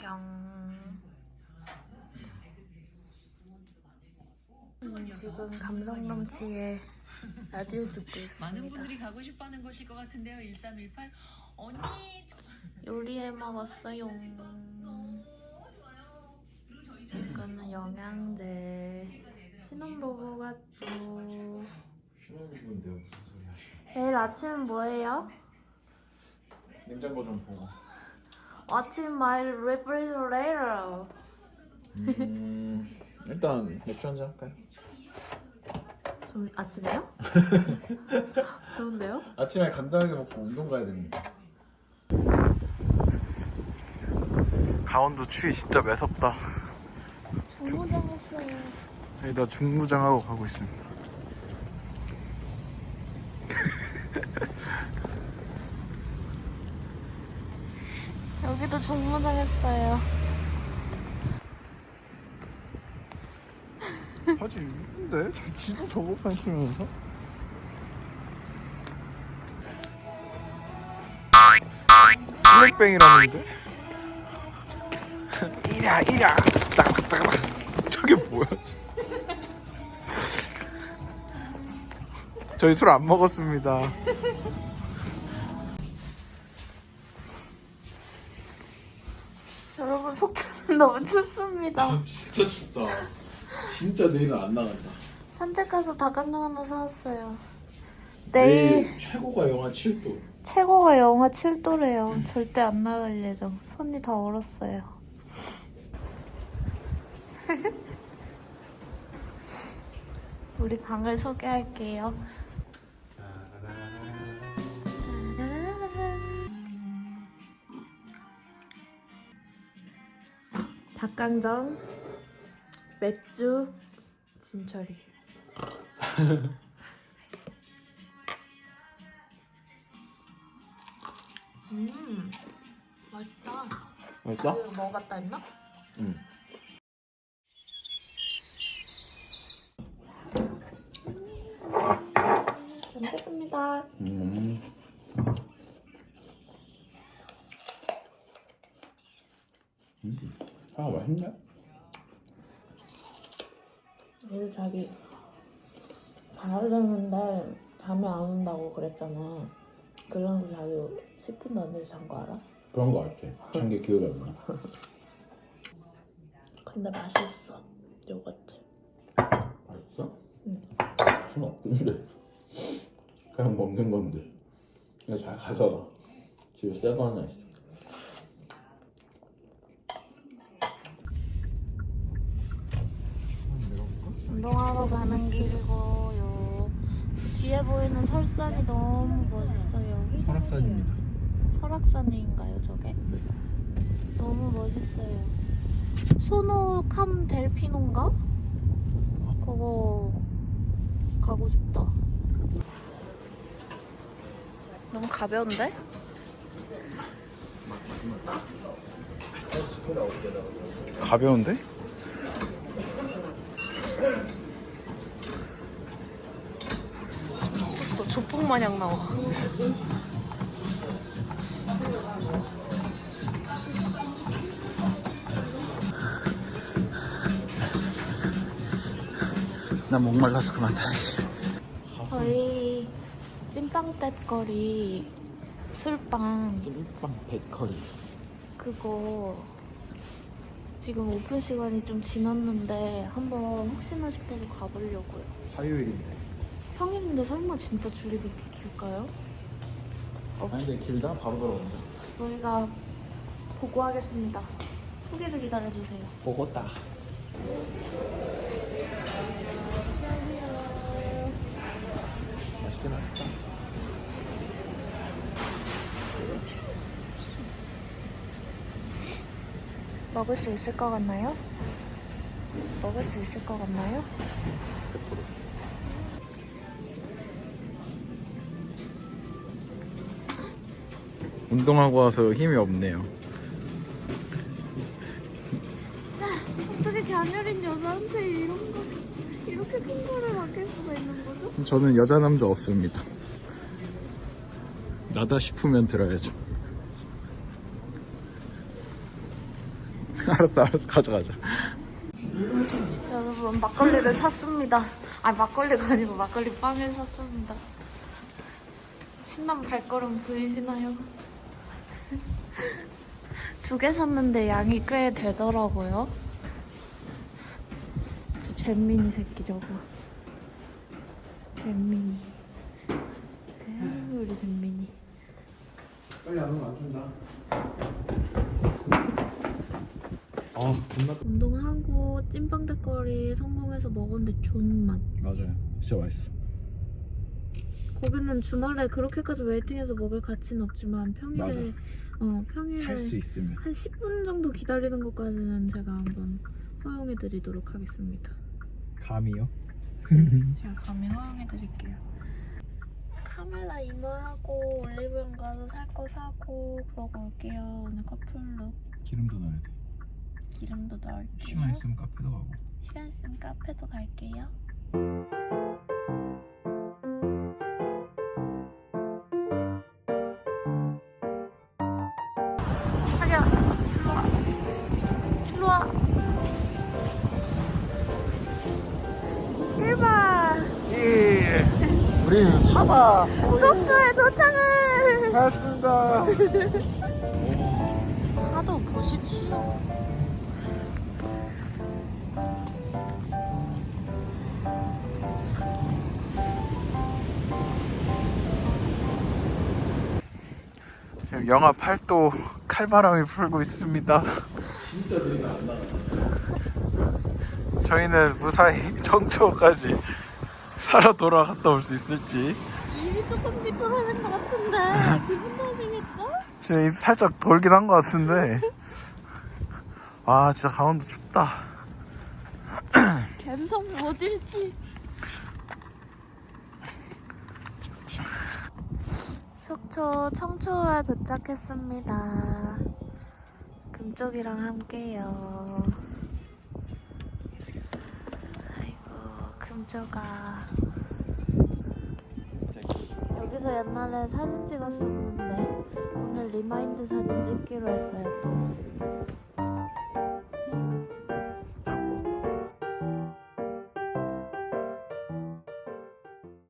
병. 음, 지금 감성 넘치게 라디오 듣고 있습니다. 많은 분들이 가고 싶어하는 곳일 것 같은데요. 1318 언니 요리해 먹었어요. 이거는 영양제. 신혼부부가 또. 신혼부부인데 무슨 소리 하시는? 내일 아침은 뭐예요? 냉장고 좀 보고. 아침 my refrigerator. 음 일단 맥주 한잔 할까요? 좀 아침에요? 좋은데요? 아침에 간단하게 먹고 운동 가야 됩니다 강원도 추위 진짜 매섭다 중고장 했어요. 저희 다 중무장하고 가고 있습니다 여기도 중무장 했어요. 바지? 저- 지도 저거판 입으면서? 블랙뱅이라는데? 이랴 이랴 따닥따닥 저게 뭐야 저희 술 안 먹었습니다 여러분 속초는 너무 춥습니다. 진짜 춥다 진짜 내일은 안 나간다 산책 가서 닭강정 하나 사왔어요. 내일 최고가 영하 7도 최고가 영하 7도래요. 절대 안 나갈 예정. 손이 다 얼었어요. 우리 방을 소개할게요. 닭강정, 맥주, 진철이. 음, 맛있다. 맛있다? 그 먹었다 했나? 응 잘 먹겠습니다. 음. 음. 아 맛있네. 그래서 자기 자려는데 잠이 안 온다고 그랬잖아. 그러면서 자기 10분도 안 돼서 잔 거 알아? 그런 거 같아. 찬게 기억이 안 나. 근데 맛있어. 요거트. 맛있어? 응. 순 없던데. 그냥 먹는 건데. 그냥 잘 가져가. 집에 새거 하나 있어. 운동하러 가는 길이고요. 뒤에 보이는 설산이 너무 멋있어요. 설악산입니다. 설악산인가요, 저게? 너무 멋있어요. 소노캄 델피노인가? 그거 가고 싶다. 너무 가벼운데? 가벼운데? 조폭 마냥 나와. 난 목말라서 그만 다니지. 저희 찐빵 떼거리 술빵 찐빵 베이커리. 그거 지금 오픈 시간이 좀 지났는데 한번 혹시나 싶어서 가보려고요. 화요일인데. 평일인데 설마 진짜 줄이 그렇게 길까요? 아니 근데 길다 바로 들어온다. 저희가 보고하겠습니다. 후기를 기다려주세요. 보고다. 맛있긴 하겠다. 먹을 수 있을 것 같나요? 먹을 수 있을 것 같나요? 100%. 운동하고 와서 힘이 없네요. 어떻게 갸녀린 여자한테 이런 거 이렇게 큰 거를 맡길 수가 있는 거죠? 저는 여자 남자 없습니다. 나다 싶으면 들어야죠. 알았어, 알았어, 가져가자. 여러분 막걸리를 샀습니다. 아 막걸리가 아니고 막걸리 빵을 샀습니다. 신난 발걸음 보이시나요? 두 개 샀는데 양이 꽤 되더라고요. 저 잼민이 새끼 저거. 잼민이. 아유, 우리 잼민이. 빨리 안 오면 안 준다. 아 겁나. 운동하고 찐빵 닭거리 성공해서 먹었는데 존맛. 맞아요. 진짜 맛있어. 거기는 주말에 그렇게까지 웨이팅해서 먹을 가치는 없지만 평일에 맞아. 어 평일에 살 수 있으면. 한 10분 정도 기다리는 것까지는 제가 한번 허용해 드리도록 하겠습니다. 감이요? 제가 감히 허용해 드릴게요. 카멜라 이너하고 올리브영 가서 살 거 사고 그러고 올게요. 오늘 커플룩 기름도 넣어야 돼. 기름도 넣을게요. 시간 있으면 카페도 가고. 시간 있으면 카페도 갈게요. 우리 사바 속초에 도착을. 갔습니다. 파도 보십시오. 지금 영하 8도 칼바람이 불고 있습니다. 진짜 느리다 안 나가. 저희는 무사히 정초까지 살아 돌아갔다 올 수 있을지. 입이 조금 비뚤어진 것 같은데 기분 탓이겠죠? 지금 입 살짝 돌긴 한 것 같은데. 아 진짜 강원도 춥다. 갬성 못 잃지. 속초 청초에 도착했습니다. 금쪽이랑 함께요. 아이고 금쪽아. 여기서 옛날에 사진 찍었었는데 오늘 리마인드 사진 찍기로 했어요 또.